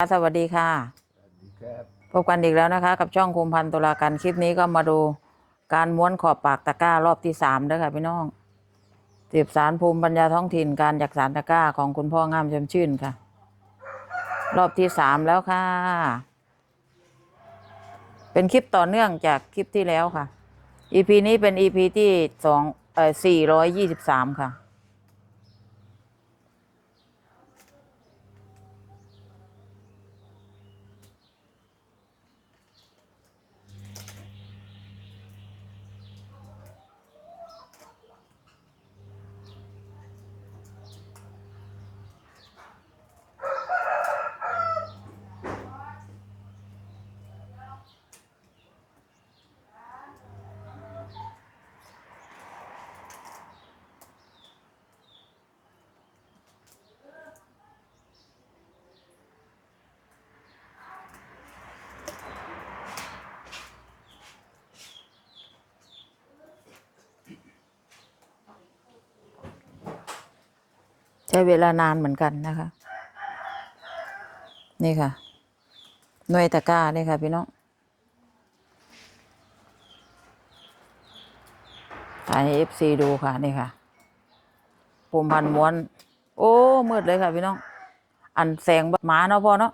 สวัสดีค่ะครับพบกันอีกแล้วนะคะ กับช่องคุมพันตุลาการคลิปนี้ก็มาดูการม้วนขอบปากตะกร้ารอบที่สามเด้อค่ะพี่น้องสืบสารภูมิปัญญาท้องถิ่นการจักสารตะกร้าของคุณพ่องามชมชื่นค่ะ รอบที่สามแล้วค่ะ เป็นคลิปต่อเนื่องจากคลิปที่แล้วค่ะ EP นี้เป็น EP ที่สองเอ่อสี่ร้อยยี่สิบสามค่ะ ช้เวลานานเหมือนกันนะคะ นี่ค่ะหน่วยตะกร้านี่ค่ะพี่น้องถ่ายให้เอฟซีดูค่ะนี่ค่ะปุ่มพันม้วน โอ้มืดเลยค่ะพี่น้อง อันแสงหมาเนาะพ่อเนาะ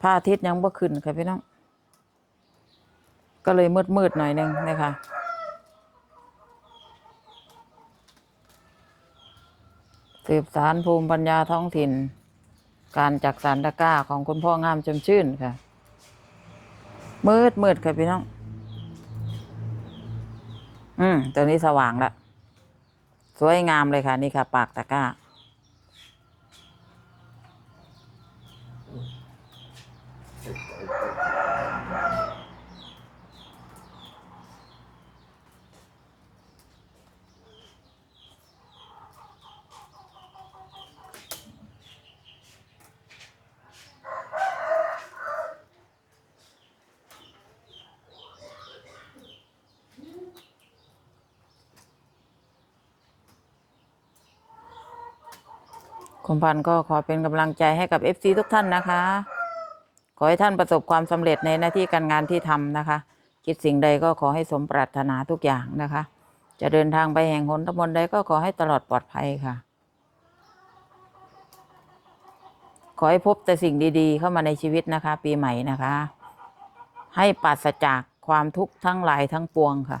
พระอาทิตย์ยังบ่ขึ้นค่ะพี่น้อง ก็เลยมืดมืดหน่อยนึงนี่ค่ะ สืบสารภูมิปัญญาท้องถิ่น การจักสารตะกร้าของคุณพ่องามชมชื่นค่ะ มืดมืดค่ะพี่น้อง อืมตอนนี้สว่างละ สวยงามเลยค่ะ นี่ค่ะ ปากตะกร้า คุณพันธ์ก็ขอเป็นกำลังใจให้กับ FC ทุกท่านนะคะ ขอให้ท่านประสบความสำเร็จในหน้าที่การงานที่ทำนะคะ คิดสิ่งใดก็ขอให้สมปรารถนาทุกอย่างนะคะ จะเดินทางไปแห่งหนตำบลใดก็ขอให้ตลอดปลอดภัยค่ะ ขอให้พบแต่สิ่งดีๆ เข้ามาในชีวิตนะคะ ปีใหม่นะคะ ให้ปราศจากความทุกข์ทั้งหลายทั้งปวงค่ะ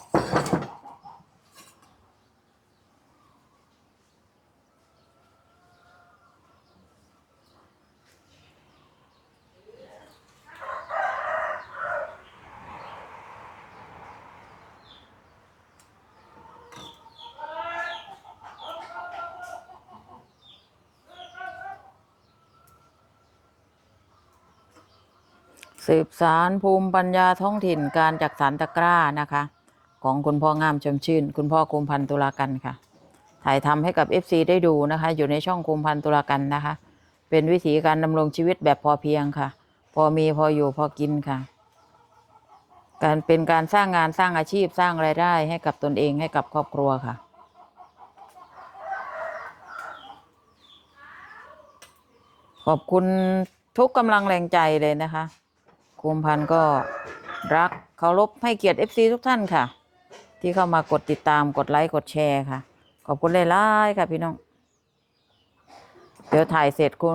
สืบสารภูมิปัญญาท้องถิ่นการจักสารตะกร้านะคะ ของคุณพ่องามชมชื่น คุณพ่อคุมพันตุลากันค่ะ ถ่ายทำให้กับ FC ได้ดูนะคะ อยู่ในช่องคุมพันตุลากันนะคะ เป็นวิธีการดำรงชีวิตแบบพอเพียงค่ะ พอมีพออยู่พอกินค่ะ การเป็นการสร้างงานสร้างอาชีพสร้างรายได้ให้กับตนเองให้กับครอบครัวค่ะขอบคุณทุกกำลังแรงใจเลยนะคะ คุมพันธ์ก็รักเคารพให้เกียรติ FC ทุกท่านค่ะ ที่เข้ามากดติดตามกดไลค์กดแชร์ค่ะ ขอบคุณหลายๆค่ะพี่น้อง เดี๋ยวถ่ายเสร็จครู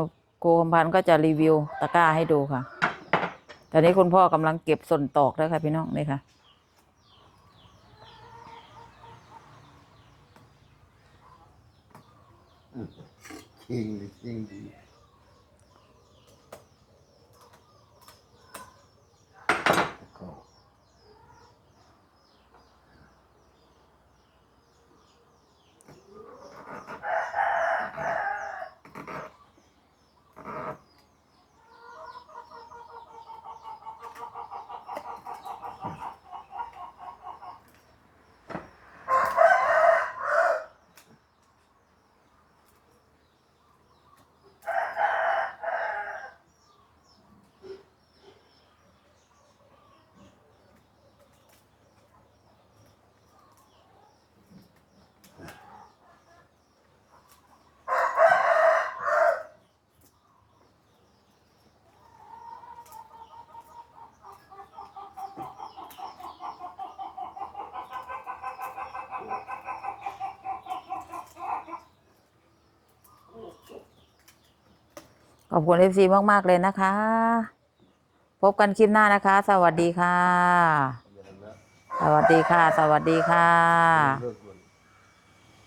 ครูคุมพันธ์ก็จะรีวิวตะกร้าให้ดูค่ะ ตอนนี้คุณพ่อกำลังเก็บส่วนตอกแล้วค่ะพี่น้องนี่ค่ะจริงจริงดี ขอบคุณเอฟซีมาก ๆ เลยนะคะ พบกันคลิปหน้านะคะ สวัสดีค่ะ สวัสดีค่ะ สวัสดีค่ะ